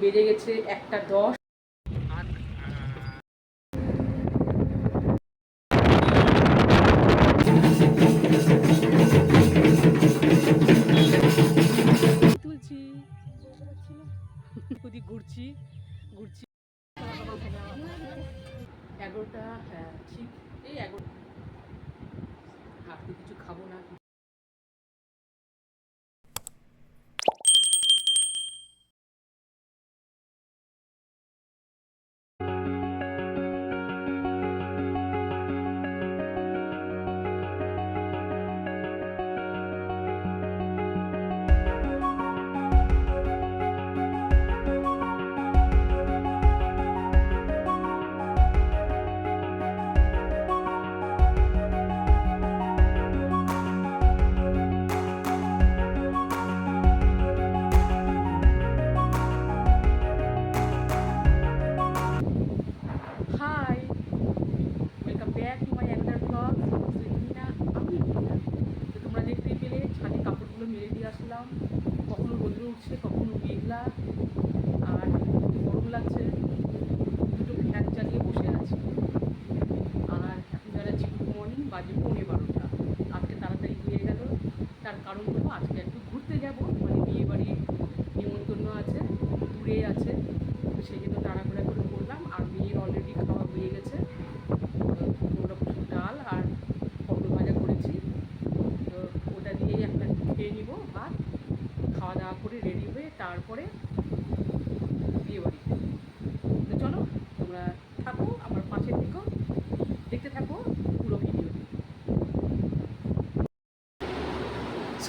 বেজে গেছে একটা দশ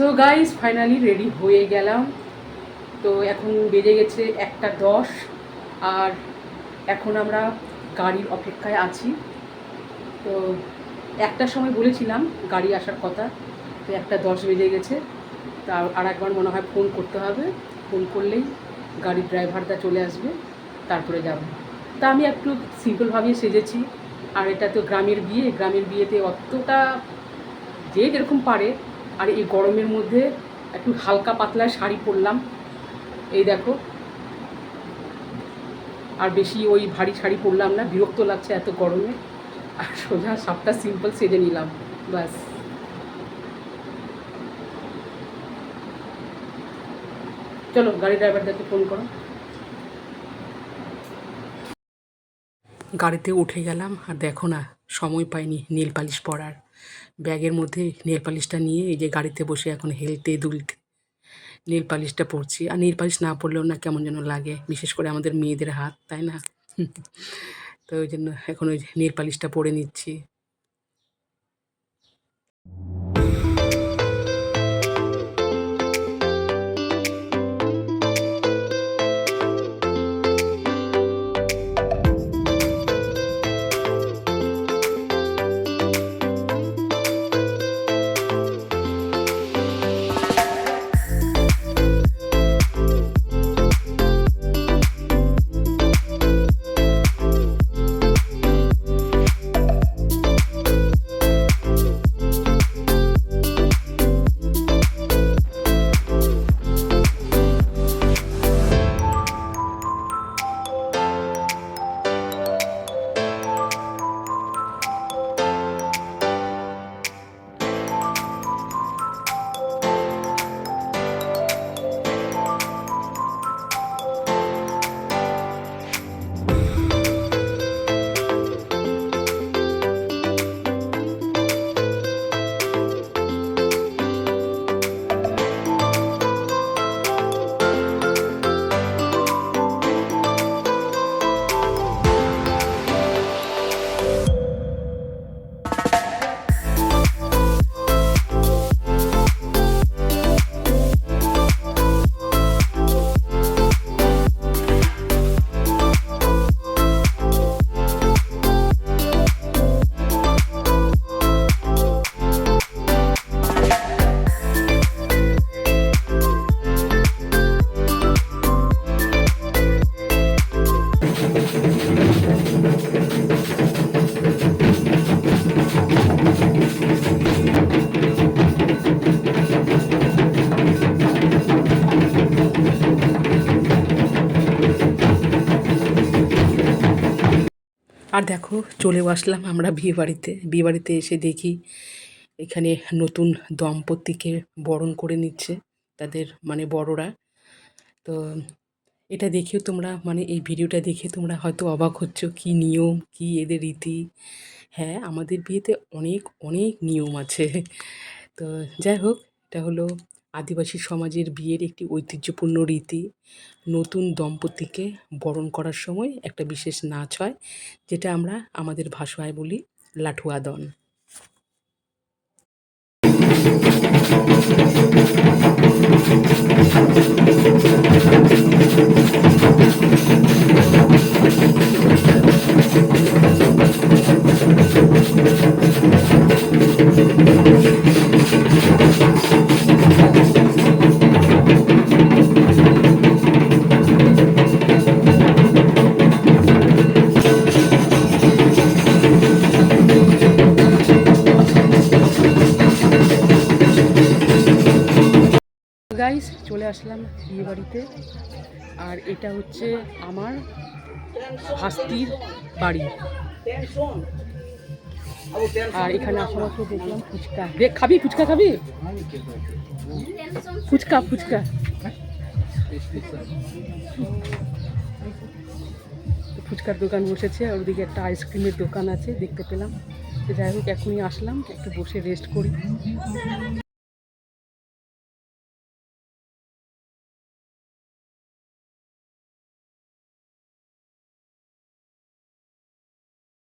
সো গাইজ ফাইনালি রেডি হয়ে গেলাম। তো এখন বেজে গেছে একটা দশ, আর এখন আমরা গাড়ির অপেক্ষায় আছি। তো একটার সময় বলেছিলাম গাড়ি আসার কথা, তো একটা দশ বেজে গেছে। তা আর একবার মনে হয় ফোন করতে হবে। ফোন করলেই গাড়ির ড্রাইভারটা চলে আসবে, তারপরে যাব। তা আমি একটু সিম্পলভাবেই সেজেছি। আর এটা তো গ্রামের বিয়ে, গ্রামের বিয়েতে অতটা যে যেরকম পারে আর এই গরমের মধ্যে একটু হালকা পাতলা শাড়ি পরলাম। এই দেখো। আর বেশি ওই ভারী শাড়ি পরলাম না, বিরক্ত লাগছে এত গরমে। আর সোজা সবটা সিম্পল সেজে নিলাম, ব্যাস। চলো, গাড়ি ড্রাইভারদেরকে ফোন করো। গাড়িতে উঠে গেলাম, আর দেখো না, সময় পাইনি, নীল পালিশ পরার। ব্যাগের মধ্যে নেল পালিশটা নিয়ে এই যে গাড়িতে বসে এখন হেলতে দুলতে নেল পালিশটা আর নেল পালিশ না পড়লেও না কেমন যেন লাগে, বিশেষ করে আমাদের মেয়েদের হাত, তাই না? তো ওই জন্য এখন ওই নেল পালিশটা পরে নিচ্ছি। আর দেখো, চলেও আসলাম আমরা বিয়ে বাড়িতে। বিয়ে বাড়িতে এসে দেখি এখানে নতুন দম্পতিকে বরণ করে নিচ্ছে তাদের মানে বড়রা। তো এটা দেখেও তোমরা মানে এই ভিডিওটা দেখে তোমরা হয়তো অবাক হচ্ছ, কি নিয়ম, কি এদের রীতি? হ্যাঁ আমাদের বিয়েতে অনেক অনেক নিয়ম আছে। তো যাই হোক, এটা হলো আদিবাসী সমাজের বিয়ের একটি ঐতিহ্যপূর্ণ রীতি। নতুন দম্পতিকে বরণ করার সময় একটা বিশেষ নাচ হয়, যেটা আমরা আমাদের ভাষায় বলি লাঠুয়াদন। Thank you. গাইস চলে আসলাম বিয়ে বাড়িতে আর এটা হচ্ছে আমার ভাস্তির বাড়ি। আর এখানে আসা মাত্র দেখলাম ফুচকা। দেখ খাবি ফুচকা খাবি? ফুচকা ফুচকা। ফুচকার দোকান বসেছে, আর ওদিকে একটা আইসক্রিমের দোকান আছে, দেখতে পেলাম। যাই হোক, এখনই আসলাম, একটু বসে রেস্ট করি।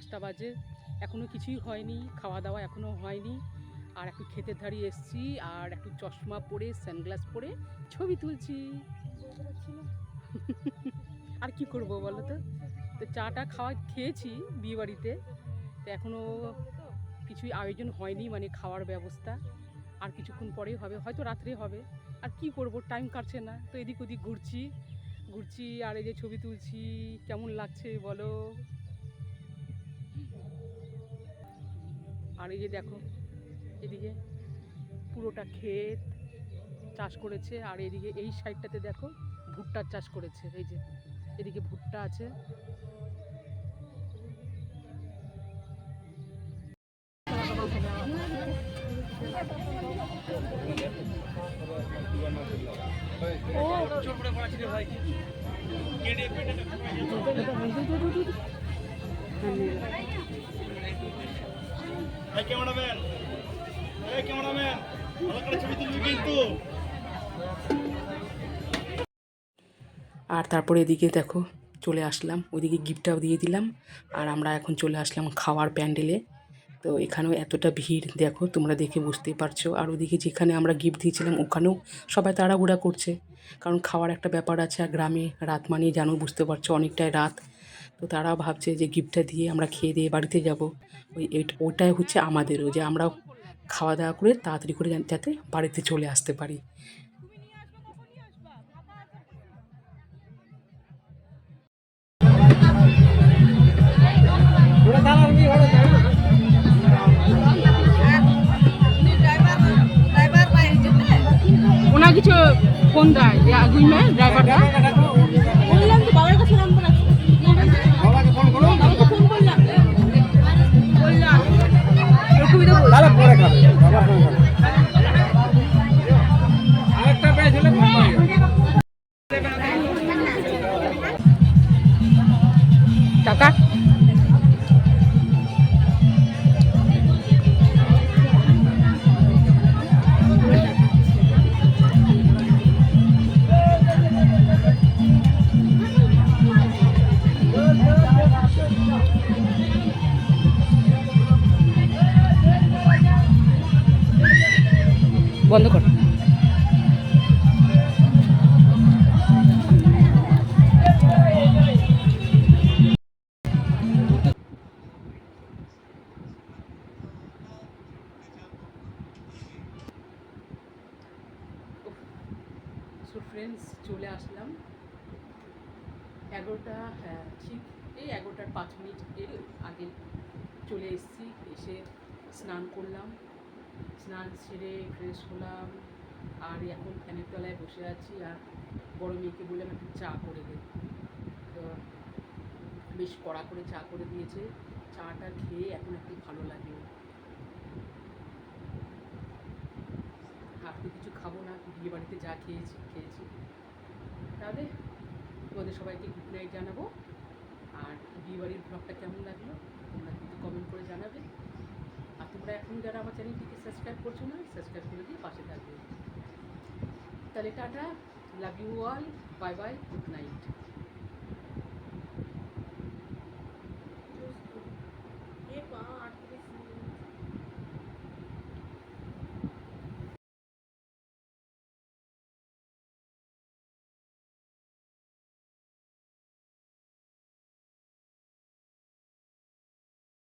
পাঁচটা বাজে। এখনও কিছুই হয়নি খাওয়া দাওয়া এখনও হয়নি। আর একটু খেতে ধারিয়ে এসছি, আর একটু চশমা পরে, সানগ্লাস পরে ছবি তুলছি। আর কি করব বলো তো? তো চাটা খাওয়া খেয়েছি বিয়ে বাড়িতে তো এখনও কিছুই আয়োজন হয়নি মানে খাওয়ার ব্যবস্থা। আর কিছুক্ষণ পরেই হবে, হয়তো রাত্রে হবে। আর কি করব টাইম কাটছে না। তো এদিক ওদিক ঘুরছি ঘুরছি, আর এই যে ছবি তুলছি, কেমন লাগছে বলো? আর এই যে দেখো, এদিকে পুরোটা ক্ষেত চাষ করেছে, আর এদিকে এই সাইডটাতে দেখো ভুট্টার চাষ করেছে, এই যে এদিকে ভুট্টা আছে। আর তারপরে এদিকে দেখো, চলে আসলাম। ওইদিকে গিফটটাও দিয়ে দিলাম। আর আমরা এখন চলে আসলাম খাওয়ার প্যান্ডেলে। তো এখানেও এতটা ভিড়, দেখো, তোমরা দেখে বুঝতেই পারছ। আর ওদিকে যেখানে আমরা গিফট দিয়েছিলাম, ওখানেও সবাই তাড়াহুড়া করছে। কারণ খাওয়ার একটা ব্যাপার আছে, আর গ্রামে রাত মানে জানো, বুঝতে পারছ, অনেকটাই রাত। তো তারা ভাবছে যে গিফটটা দিয়ে আমরা খেয়ে দিয়ে বাড়িতে যাব। ওই ওটাই হচ্ছে আমাদেরও যে আমরা খাওয়া দাওয়া করে তাড়াতাড়ি করে যাতে- বাড়িতে চলে আসতে পারি। কিছু ফোন দেয় ড্রাইভারটা বন্ধ কর। ফ্রেন্ডস চলে আসলাম। এগারোটা হ্যাঁ ঠিক এই এগারোটার পাঁচ মিনিট এর আগে চলে এসেছি, এসে স্নান করলাম। স্নান সেরে ফ্রেশ হলাম। আর এখন ফ্যানের তলায় বসে আছি আর বড় মেয়েকে বললাম একটু চা করে দে। তো বেশ কড়া করে চা করে দিয়েছে। চাটা খেয়ে এখন একটু ভালো লাগে। তো কিছু খাব না, বিয়ে বাড়িতে যা খেয়েছি খেয়েছি। তাহলে তোমাদের সবাইকে গুড নাইট জানাব। আর বিয়ে বাড়ির ব্লগটা কেমন লাগল তোমরা কিন্তু কমেন্ট করে জানাবে। তোমরা এখন যারা আমার চ্যানেলটিকে সাবস্ক্রাইব করছ না সাবস্ক্রাইব করে দিয়ে পাশে থাকবে। তাহলে tata love you all bye bye good night